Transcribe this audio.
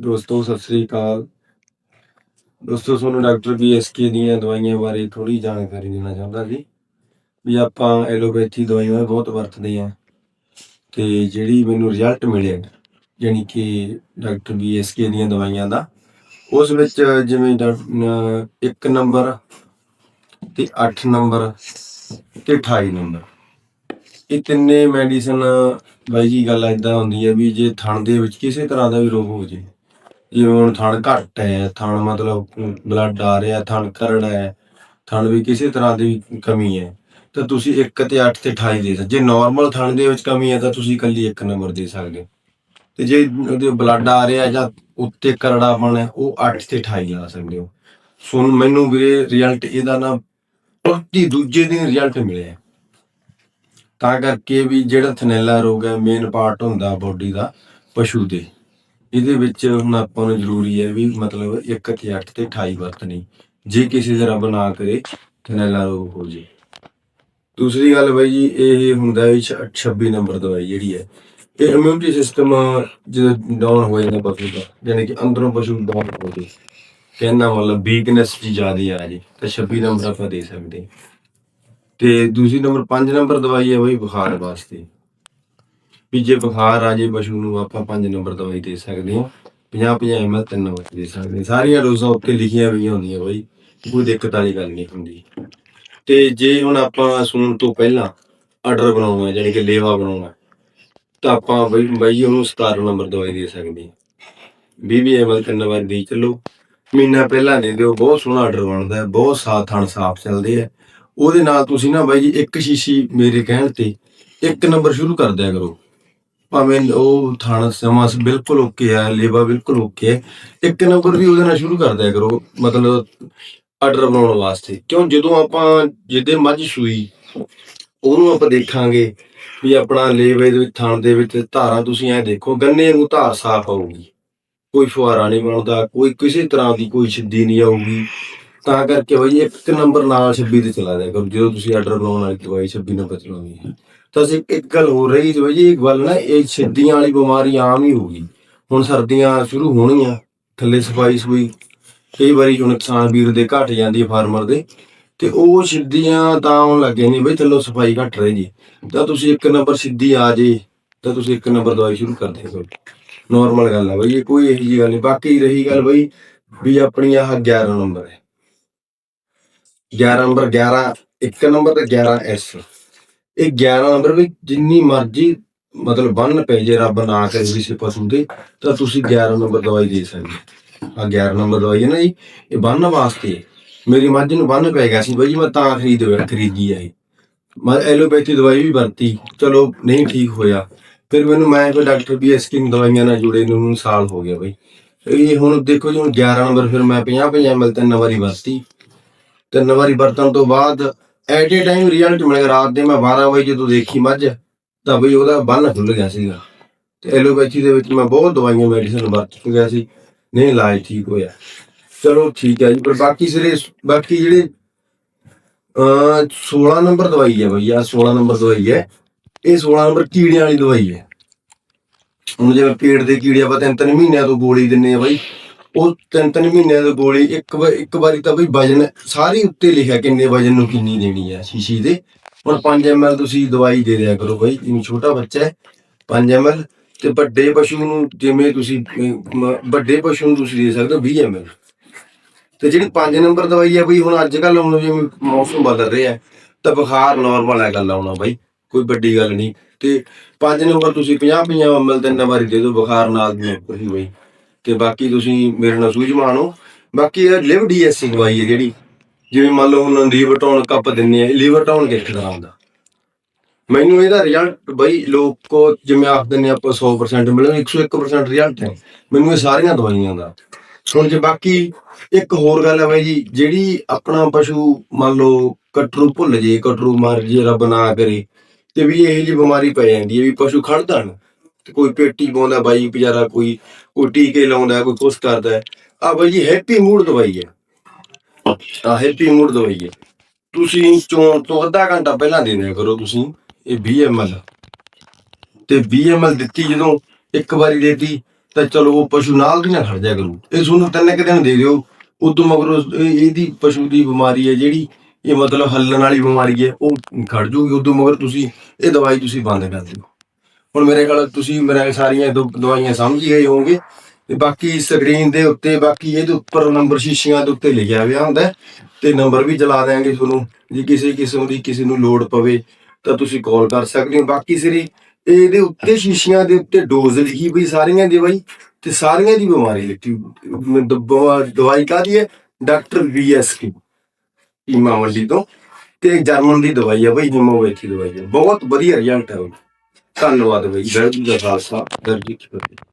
ਦੋਸਤੋ, ਸਤਿ ਸ੍ਰੀ ਅਕਾਲ। ਦੋਸਤੋ, ਤੁਹਾਨੂੰ ਡਾਕਟਰ ਬੀਐਸਕੇ ਦੀਆਂ ਦਵਾਈਆਂ ਬਾਰੇ ਥੋੜੀ ਜਾਣਕਾਰੀ ਦੇਣਾ ਚਾਹੁੰਦਾ ਸੀ ਵੀ ਆਪਾਂ ਐਲੋਪੈਥੀ ਦਵਾਈਆਂ ਬਹੁਤ ਵਰਤਦੇ ਆ ਤੇ ਜਿਹੜੀ ਮੈਨੂੰ ਰਿਜ਼ਲਟ ਮਿਲਿਆ ਯਾਨੀ ਕਿ ਡਾਕਟਰ ਬੀਐਸਕੇ ਦੀਆਂ ਦਵਾਈਆਂ ਦਾ, ਉਸ ਵਿੱਚ ਜਿਵੇਂ ਡਾ- ਇੱਕ ਨੰਬਰ ਤੇ 8 ਨੰਬਰ ਤੇ 28 ਨੰਬਰ। ਇਹ ਤਿੰਨੇ ਮੈਡੀਸਨ ਬਾਈ ਜੀ, ਗੱਲ ਏਦਾਂ ਹੁੰਦੀ ਹੈ ਵੀ ਜੇ ਥਣ ਦੇ ਵਿੱਚ ਕਿਸੇ ਤਰ੍ਹਾਂ ਦਾ ਵੀ ਰੋਗ ਹੋ ਜੇ ਜਿਵੇਂ ਹੁਣ ਥਣ ਘੱਟ ਹੈ, ਥਣ ਮਤਲਬ ਬਲੱਡ ਆ ਰਿਹਾ, ਥਣ ਕਰੜਾ ਹੈ, ਥਣ ਵੀ ਕਿਸੇ ਤਰ੍ਹਾਂ ਦੀ ਕਮੀ ਹੈ, ਤਾਂ ਤੁਸੀਂ 1 ਤੇ 8 ਤੇ 28 ਦੇ ਸਕਦੇ ਜੇ ਨਾਰਮਲ ਥਣ ਦੇ ਵਿੱਚ ਕਮੀ ਹੈ, ਤਾਂ ਤੁਸੀਂ ਇਕੱਲੀ ਇੱਕ ਨੰਬਰ ਦੇ ਸਕਦੇ ਹੋ। ਤੇ ਜੇ ਉਹਦੇ ਬਲੱਡ ਆ ਰਿਹਾ ਜਾਂ ਉੱਤੇ ਕਰੜਾਪਣ ਹੈ, ਉਹ 8 ਤੇ 28 ਲਾ ਸਕਦੇ ਹੋ। ਸੁਣ, ਮੈਨੂੰ ਵੀਰੇ ਰਿਜ਼ਲਟ ਇਹਦਾ ਨਾ ਪ੍ਰਤੀ ਦੂਜੇ ਦਿਨ ਰਿਜ਼ਲਟ ਮਿਲਿਆ ਤਾਂ ਕਰਕੇ ਵੀ ਜਿਹੜਾ ਥਨੈਲਾ ਰੋਗ ਹੈ ਮੇਨ ਪਾਰਟ ਹੁੰਦਾ ਬੋਡੀ ਦਾ, ਪਸ਼ੂ ਦੇ। ਇਹਦੇ ਵਿੱਚ ਹੁਣ ਆਪਾਂ ਨੂੰ ਜ਼ਰੂਰੀ ਹੈ ਵੀ ਮਤਲਬ 1 ਤੇ 8 ਤੇ 28 ਵਰਤਣੀ, ਜੇ ਕਿਸੇ ਦਾ ਰੱਬ ਨਾ ਕਰੇ ਥਨੈਲਾ ਰੋਗ ਹੋ ਜੇ। ਦੂਸਰੀ ਗੱਲ ਬਈ ਜੀ, ਇਹ ਹੁੰਦਾ ਹੈ 26 ਨੰਬਰ ਦਵਾਈ ਜਿਹੜੀ ਹੈ, ਇਹ ਇਮਿਊਨਿਟੀ ਸਿਸਟਮ ਜਦੋਂ ਡਾਊਨ ਹੋ ਜਾਂਦਾ ਪਸ਼ੂ ਦਾ ਯਾਨੀ ਕਿ ਅੰਦਰੋਂ ਪਸ਼ੂ ਡਾਊਨ ਹੋ ਜੇ, ਕਹਿੰਦਾ ਮਤਲਬ ਵੀਕਨੈਸ ਜੀ ਜ਼ਿਆਦਾ ਆ ਜੀ, ਤਾਂ 26 ਨੰਬਰ ਆਪਾਂ ਦੇ ਸਕਦੇ ਤੇ ਦੂਸਰੀ ਨੰਬਰ 5 ਨੰਬਰ ਦਵਾਈ ਹੈ ਬਈ ਬੁਖਾਰ ਵਾਸਤੇ। ਵੀ ਜੇ ਬੁਖਾਰ ਆ ਜੇ ਪਸ਼ੂ ਨੂੰ ਆਪਾਂ 5 ਨੰਬਰ ਦਵਾਈ ਦੇ ਸਕਦੇ ਹਾਂ। 50 50 ml ਤਿੰਨ ਵਾਰ ਦੇ ਸਕਦੇ ਹਾਂ। ਸਾਰੀਆਂ ਡੋਜ਼ਾਂ ਉੱਤੇ ਲਿਖੀਆਂ ਹੋਈਆਂ ਹੁੰਦੀਆਂ ਬਾਈ। ਕੋਈ ਦਿੱਕਤ ਵਾਲੀ ਗੱਲ ਨਹੀਂ ਹੁੰਦੀ। ਤੇ ਜੇ ਹੁਣ ਆਪਾਂ ਸੂਣ ਤੋਂ ਪਹਿਲਾਂ ਆਰਡਰ ਬਣਾਉਣਾ ਹੈ ਜਾਨੀ ਕਿ ਲੇਵਾ ਬਣਾਉਣਾ, ਤਾਂ ਆਪਾਂ ਬਾਈ ਬਈ ਉਹਨੂੰ 17 ਨੰਬਰ ਦਵਾਈ ਦੇ ਸਕਦੇ ਹਾਂ। 20 20 ml ਤਿੰਨ ਵਾਰ ਦੇ ਚੱਲੋ। ਮਹੀਨਾ ਪਹਿਲਾਂ ਦੇ ਦਿਓ, ਬਹੁਤ ਸੋਹਣਾ ਆਰਡਰ ਬਣਦਾ ਹੈ। ਬਹੁਤ ਸਾਥ ਥਣ ਸਾਫ਼ ਚੱਲਦੇ ਆ ਉਹਦੇ ਨਾਲ ਤੁਸੀਂ ਨਾ ਬਾਈ ਜੀ ਇੱਕ ਸ਼ੀਸ਼ੀ ਮੇਰੇ ਕਹਿਣ ਤੇ ਇੱਕ ਨੰਬਰ ਸ਼ੁਰੂ ਕਰ ਦਿਆ ਕਰੋ। ਭਾਵੇਂ ਉਹ ਥਣ ਸਮਾਂ ਬਿਲਕੁਲ ਓਕੇ ਹੈ ਲੇਵਾ ਬਿਲਕੁਲ ਓਕੇ ਹੈ ਇੱਕ ਨੰਬਰ ਵੀ ਉਹਦੇ ਨਾਲ ਸ਼ੁਰੂ ਕਰ ਦਿਆ ਕਰੋ, ਮਤਲਬ ਆਰਡਰ ਬਣਾਉਣ ਵਾਸਤੇ। ਕਿਉਂ? ਜਦੋਂ ਆਪਾਂ ਜਿੱਦੇ ਮੱਝ ਸੂਈ, ਉਹਨੂੰ ਆਪਾਂ ਦੇਖਾਂਗੇ ਵੀ ਆਪਣਾ ਲੇਵੇ ਦੇ ਵਿੱਚ, ਥਣ ਦੇ ਵਿੱਚ ਧਾਰਾਂ ਤੁਸੀਂ ਐ ਦੇਖੋ, ਗੰਨੇ ਨੂੰ ਧਾਰ ਸਾਫ਼ ਆਊਗੀ। ਕੋਈ ਫੁਹਾਰਾ ਨਹੀਂ ਬਣਦਾ, ਕੋਈ ਕਿਸੇ ਤਰ੍ਹਾਂ ਦੀ ਕੋਈ ਸਿੱਧੀ ਨਹੀਂ ਆਊਗੀ। ਤਾਂ ਕਰਕੇ ਬਈ, ਇੱਕ ਨੰਬਰ ਨਾਲ 26 ਤੇ ਚਲਾ ਦਿਆ ਕਰੋ, ਜਦੋਂ ਤੁਸੀਂ ਆਰਡਰ ਬਣਾਉਣ ਵਾਲੀ ਦਵਾਈ 26 ਨੰਬਰ ਚਲਾਉਣੀ ਹੈ। ਤਾਂ ਅਸੀਂ ਇੱਕ ਗੱਲ ਹੋ ਰਹੀ ਜੀ ਬਈ ਇਹ ਗੱਲ ਨਾ, ਇਹ ਸਿੱਧੀਆਂ ਵਾਲੀ ਬਿਮਾਰੀ ਆਮ ਹੀ ਹੋ ਗਈ। ਹੁਣ ਸਰਦੀਆਂ ਸ਼ੁਰੂ ਹੋਣਗੀਆਂ, ਥੱਲੇ ਸਫ਼ਾਈ ਸੂਈ ਕਈ ਵਾਰੀ ਹੁਣ ਕਿਸਾਨ ਵੀਰ ਦੇ ਘਟ ਜਾਂਦੀ ਹੈ ਫਾਰਮਰ ਦੇ, ਤੇ ਉਹ ਸਿੱਧੀਆਂ ਤਾਂ ਆਉਣ ਲੱਗੇ ਨਹੀਂ ਬਈ, ਥੱਲੋਂ ਸਫ਼ਾਈ ਘਟ ਰਹੀ ਜੀ। ਤਾਂ ਤੁਸੀਂ ਇੱਕ ਨੰਬਰ ਸਿੱਧੀ ਆ ਜੇ, ਤਾਂ ਤੁਸੀਂ ਇੱਕ ਨੰਬਰ ਦਵਾਈ ਸ਼ੁਰੂ ਕਰ ਦਿਆ ਕਰੋ ਨਾਰਮਲ ਗੱਲ ਆ ਬਈ, ਇਹ ਕੋਈ ਇਹੋ ਜਿਹੀ ਗੱਲ ਨਹੀਂ, ਬਾਕੀ ਰਹੀ ਗੱਲ ਬਈ ਵੀ ਆਪਣੀ ਆਹ 11 ਨੰਬਰ ਹੈ। 11 ਨੰਬਰ 11 ਇੱਕ ਨੰਬਰ ਤੇ 11 ਐਸ ਇਹ 11 ਨੰਬਰ ਵੀ ਜਿੰਨੀ ਮਰਜ਼ੀ ਮਤਲਬ ਬੰਨ ਪੈ ਜੇ, ਰੱਬ ਨਾ ਕਰੇ ਕਿਸੇ ਪਸ਼ੂ ਦੇ, ਤਾਂ ਤੁਸੀਂ 11 ਨੰਬਰ ਦਵਾਈ ਦੇ ਸਕਦੇ ਆ 11 ਨੰਬਰ ਦਵਾਈ ਹੈ ਨਾ ਜੀ, ਇਹ ਬੰਨ ਵਾਸਤੇ ਮੇਰੀ ਮੱਝ ਨੂੰ ਬੰਨ ਪੈ ਗਿਆ ਸੀ ਬਈ ਜੀ, ਮੈਂ ਤਾਂ ਖਰੀਦ ਖਰੀਦੀ ਆ ਇਹ। ਮੈਂ ਐਲੋਪੈਥੀ ਦਵਾਈ ਵੀ ਵਰਤੀ, ਚਲੋ ਨਹੀਂ ਠੀਕ ਹੋਇਆ। ਫਿਰ ਮੈਨੂੰ ਮੈਂ ਕੋਈ ਡਾਕਟਰ ਬੀ ਐਸ ਦਵਾਈਆਂ ਨਾਲ ਜੁੜੇ ਨੂੰ ਸਾਲ ਹੋ ਗਿਆ ਬਈ। ਇਹ ਹੁਣ ਦੇਖੋ ਜੀ, ਹੁਣ 11 ਨੰਬਰ ਫਿਰ ਮੈਂ 50 50 ਐਮਐਲ ਤਿੰਨ ਵਾਰੀ ਵਰਤੀ। ਤਿੰਨ ਵਾਰੀ ਵਰਤਣ ਤੋਂ ਬਾਅਦ ਐਟ ਏ ਟਾਈਮ ਰਿਜ਼ਲਟ ਮਿਲ ਰਾਤ ਦੇ ਮੈਂ 12 ਵਜੇ ਜਦੋਂ ਦੇਖੀ ਮੱਝ, ਤਾਂ ਬਈ ਉਹਦਾ ਬੰਨ ਖੁੱਲ ਗਿਆ ਸੀਗਾ। ਤੇ ਐਲੋਪੈਥੀ ਦੇ ਵਿੱਚ ਮੈਂ ਬਹੁਤ ਦਵਾਈਆਂ ਮੈਡੀਸਨ ਵਰਤ ਚੁੱਕਿਆ ਸੀ। ਨਹੀਂ, ਇਲਾਜ ਠੀਕ ਹੋਇਆ। ਚਲੋ ਠੀਕ ਹੈ ਜੀ, ਪਰ ਬਾਕੀ ਸਿਰੇ, ਬਾਕੀ ਜਿਹੜੇ ਅ 16 ਨੰਬਰ ਦਵਾਈ ਹੈ ਬਈ ਆ 16 ਨੰਬਰ ਦਵਾਈ ਹੈ। ਇਹ 16 ਨੰਬਰ ਕੀੜਿਆਂ ਵਾਲੀ ਦਵਾਈ ਹੈ। ਹੁਣ ਜਿਵੇਂ ਪੇਟ ਦੇ ਕੀੜੇ ਆਪਾਂ ਤਿੰਨ ਤਿੰਨ ਮਹੀਨਿਆਂ ਤੋਂ ਗੋਲੀ ਦਿੰਨੇ ਆ ਬਾਈ। ਉਹ ਤਿੰਨ ਤਿੰਨ ਮਹੀਨਿਆਂ ਦੀ ਗੋਲੀ, ਇੱਕ ਵਾਰ ਇੱਕ ਵਾਰੀ ਤਾਂ ਬਈ ਵਜਨ ਸਾਰੀ ਉੱਤੇ ਲਿਖਿਆ ਕਿੰਨੇ ਵਜਨ ਨੂੰ ਕਿੰਨੀ ਦੇਣੀ ਹੈ ਸ਼ੀਸ਼ੀ ਦੇ। ਹੁਣ 5 ml ਤੁਸੀਂ ਦਵਾਈ ਦੇ ਦਿਆ ਕਰੋ ਬਾਈ, ਜਿਵੇਂ ਛੋਟਾ ਬੱਚਾ ਹੈ 5 ml ਤੇ ਵੱਡੇ ਪਸ਼ੂ ਨੂੰ ਜਿਵੇਂ ਤੁਸੀਂ ਵੱਡੇ ਪਸ਼ੂ ਨੂੰ ਤੁਸੀਂ ਦੇ ਸਕਦੇ ਹੋ 20 ml ਤੇ ਜਿਹੜੀ 5 ਨੰਬਰ ਦਵਾਈ ਹੈ ਬਈ, ਹੁਣ ਅੱਜ ਕੱਲ ਹੁਣ ਜਿਵੇਂ ਮੌਸਮ ਬਦਲ ਰਿਹਾ ਤਾਂ ਬੁਖਾਰ ਨਾਰਮਲ ਹੈ ਗੱਲ ਆਉਣਾ ਬਾਈ, ਕੋਈ ਵੱਡੀ ਗੱਲ ਨਹੀਂ। ਤੇ 5 ਨੰਬਰ ਤੁਸੀਂ 50 50 ml ਤਿੰਨ ਵਾਰੀ ਦੇ ਦਿਓ, ਬੁਖਾਰ ਨਾਲ ਦੀ ਕੋਈ ਬਈ। ਤੇ ਬਾਕੀ ਤੁਸੀਂ ਮੇਰੇ ਨਾਲ ਸੂਝ ਮਾਣੋ ਬਾਕੀ ਇਹ ਲਿਵ ਡੀਐਸਸੀ ਦਵਾਈ ਹੈ ਜਿਹੜੀ। ਜਿਵੇਂ ਮੰਨ ਲਓ ਹੁਣ ਲੀਵਰ ਟਾਉਨ ਕੱਪ ਦਿੰਨੇ ਆ ਲੀਵਰ ਟਾਉਨ ਕਿਸ ਤਰ੍ਹਾਂ ਹੁੰਦਾ ਮੈਨੂੰ ਇਹਦਾ ਰਿਜ਼ਲਟ ਬਈ ਲੋਕੋ ਜਿਵੇਂ ਆਖ ਦਿੰਨੇ ਆਪਾਂ 100% ਮਿਲਣ 101% ਰਿਜ਼ਲਟ ਹੈ। ਮੈਨੂੰ ਇਹ ਸਾਰੀਆਂ ਦਵਾਈਆਂ ਦਾ। ਹੁਣ ਜੇ ਬਾਕੀ ਇੱਕ ਹੋਰ ਗੱਲ ਹੈ ਬਾਈ ਜੀ, ਜਿਹੜੀ ਆਪਣਾ ਪਸ਼ੂ ਮੰਨ ਲਓ ਕਟਰੂ ਭੁੱਲ ਜੇ, ਕਟਰੂ ਮਰ ਜੇ, ਰੱਬ ਨਾ ਕਰੇ, ਤੇ ਵੀ ਇਹ ਜੀ ਬਿਮਾਰੀ ਪੈ ਜਾਂਦੀ ਹੈ ਵੀ ਪਸ਼ੂ ਖੜਦਾ ਨਾ। ਤੇ ਕੋਈ ਪੇਟੀ ਪਾਉਂਦਾ ਬਾਈ ਵਿਚਾਰਾ ਕੋਈ ਕੋਈ ਟੀਕੇ ਲਾਉਂਦਾ, ਕੋਈ ਕੁਛ ਕਰਦਾ ਆ ਬਾਈ ਜੀ ਹੈਪੀ ਮੂਡ ਦਵਾਈ ਹੈ। ਆ ਹੈਪੀ ਮੂਡ ਦਵਾਈ ਹੈ। ਤੁਸੀਂ ਚੋਣ ਤੋਂ ਅੱਧਾ ਘੰਟਾ ਪਹਿਲਾਂ ਦੇ ਦਿਆ ਕਰੋ ਤੁਸੀਂ, ਇਹ 20 ml ਤੇ 20 ml ਦਿੱਤੀ ਜਦੋਂ ਇੱਕ ਵਾਰੀ ਦੇਤੀ, ਤਾਂ ਚਲੋ ਉਹ ਪਸ਼ੂ ਨਾਲ ਦੀ ਨਾ ਖੜ ਜਾ ਕਰੂ। ਇਹ ਤੁਹਾਨੂੰ ਤਿੰਨ ਕੁ ਦਿਨ ਦੇ ਦਿਓ। ਉਦੋਂ ਮਗਰੋਂ ਇਹਦੀ ਪਸ਼ੂ ਦੀ ਬਿਮਾਰੀ ਹੈ ਜਿਹੜੀ, ਇਹ ਮਤਲਬ ਹੱਲਣ ਵਾਲੀ ਬਿਮਾਰੀ ਹੈ, ਉਹ ਖੜ ਜੂਗੀ। ਉਦੋਂ ਮਗਰ ਤੁਸੀਂ ਇਹ ਦਵਾਈ ਤੁਸੀਂ ਬੰਦ ਕਰ ਦਿਓ। ਹੁਣ ਮੇਰੇ ਕੋਲ ਤੁਸੀਂ ਮੇਰੇ ਸਾਰੀਆਂ ਦੋ ਦਵਾਈਆਂ ਸਮਝ ਗਏ ਹੋਵੋਗੇ। ਤੇ ਬਾਕੀ ਸਕਰੀਨ ਦੇ ਉੱਤੇ, ਬਾਕੀ ਇਹਦੇ ਉੱਪਰ ਨੰਬਰ ਸ਼ੀਸ਼ੀਆਂ ਦੇ ਉੱਤੇ ਲਿਖਿਆ ਹੋਇਆ ਹੁੰਦਾ ਤੇ ਨੰਬਰ ਵੀ ਚਲਾ ਦਿਆਂਗੇ ਤੁਹਾਨੂੰ, ਜੇ ਕਿਸੇ ਕਿਸਮ ਦੀ ਕਿਸੇ ਨੂੰ ਲੋੜ ਪਵੇ ਤਾਂ ਤੁਸੀਂ ਕਾਲ ਕਰ ਸਕਦੇ ਹੋ। ਬਾਕੀ ਸਿਰੀ, ਇਹਦੇ ਉੱਤੇ ਸ਼ੀਸ਼ੀਆਂ ਦੇ ਉੱਤੇ ਡੋਜ਼ ਲਿਖੀ ਪਈ ਸਾਰੀਆਂ ਦੀ ਬਾਈ, ਤੇ ਸਾਰੀਆਂ ਦੀ ਬਿਮਾਰੀ ਲਿਖੀ ਦਵਾਈ ਕਾਦੀ ਹੈ? ਡਾਕਟਰ ਵੀ ਵੀਐਸਕੇ ਈਮਾ ਮੰਡੀ ਤੋਂ। ਤੇ ਜਰਮਨ ਦੀ ਦਵਾਈ ਹੈ ਬਈ ਹੀਮੋਪੈਥੀ ਦਵਾਈ ਹੈ। ਬਹੁਤ ਵਧੀਆ ਰਿਜ਼ਲਟ ਹੈ ਉਹਦਾ। ਧੰਨਵਾਦ ਬਈ ਦਰਦ ਦਾ ਖਾਲਸਾ ਦਰਜੀ ਕੀ ਫਤਿਹ।